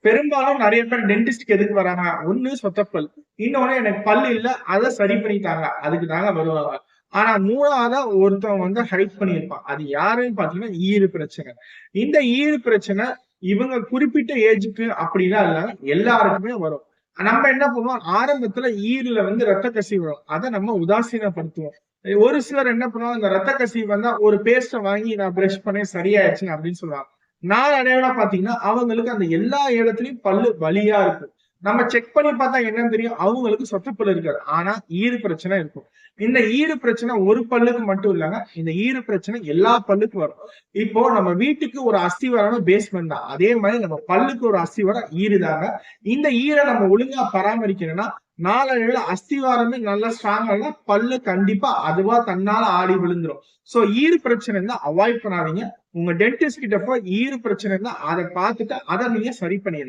பெரும்பாலும் நிறைய பேர் டென்டிஸ்ட்க்கு எதுக்கு வராங்க? ஒண்ணு சொத்தப்பல். இன்னொன்னு எனக்கு பல் இல்ல அதை சரி பண்ணிட்டாங்க. அதுக்கு தாங்க வருவாங்க. ஆனா மூணாவதா ஒருத்தவங்க வந்து ஹைட் பண்ணியிருப்பான். அது யாருன்னு பாத்தீங்கன்னா ஈறு பிரச்சனை. இந்த ஈறு பிரச்சனை இவங்க குறிப்பிட்ட ஏஜுக்கு அப்படிலாம் இல்ல. எல்லாருக்குமே வரும். நம்ம என்ன பண்ணுவோம்? ஆரம்பத்துல ஈருல வந்து ரத்த கசிவு வரும். அதை நம்ம உதாசீனப்படுத்துவோம். ஒரு சிலர் என்ன பண்ணுவாங்க? இந்த ரத்த கசிவு வந்தா ஒரு பேஸ்ட வாங்கி நான் பிரஷ் பண்ணேன் சரியாயிடுச்சு அப்படின்னு சொல்லுவாங்க. நாள் அடையாளம் பாத்தீங்கன்னா அவங்களுக்கு அந்த எல்லா இடத்துலயும் பல்லு வலியா இருக்கும். நம்ம செக் பண்ணி பார்த்தா என்னன்னு தெரியும்? அவங்களுக்கு சொத்துப்பல் இருக்காது. ஆனா ஈறு பிரச்சனை இருக்கும். இந்த ஈறு பிரச்சனை ஒரு பல்லுக்கு மட்டும் இல்லைங்க இந்த ஈறு பிரச்சனை எல்லா பல்லுக்கும் வரும். இப்போ நம்ம வீட்டுக்கு ஒரு அஸ்திவாரம்னு பேஸ்மெண்ட் தான். அதே மாதிரி நம்ம பல்லுக்கு ஒரு அஸ்திவாரம் ஈறு தாங்க. இந்த ஈரை நம்ம ஒழுங்கா பராமரிக்கணும்னா நாளடைவில் அஸ்திவாரமே நல்லா ஸ்ட்ராங்கா பல்லு கண்டிப்பா அதுவா தன்னால ஆடி விழுந்துரும். சோ ஈறு பிரச்சனை அவாய்ட் பண்ணாதீங்க. உங்க டென்டிஸ்ட் கிட்ட போய் ஈறு பிரச்சனை இருந்தா அதை பார்த்துட்டு அதை நீங்க சரி பண்ணிடுங்க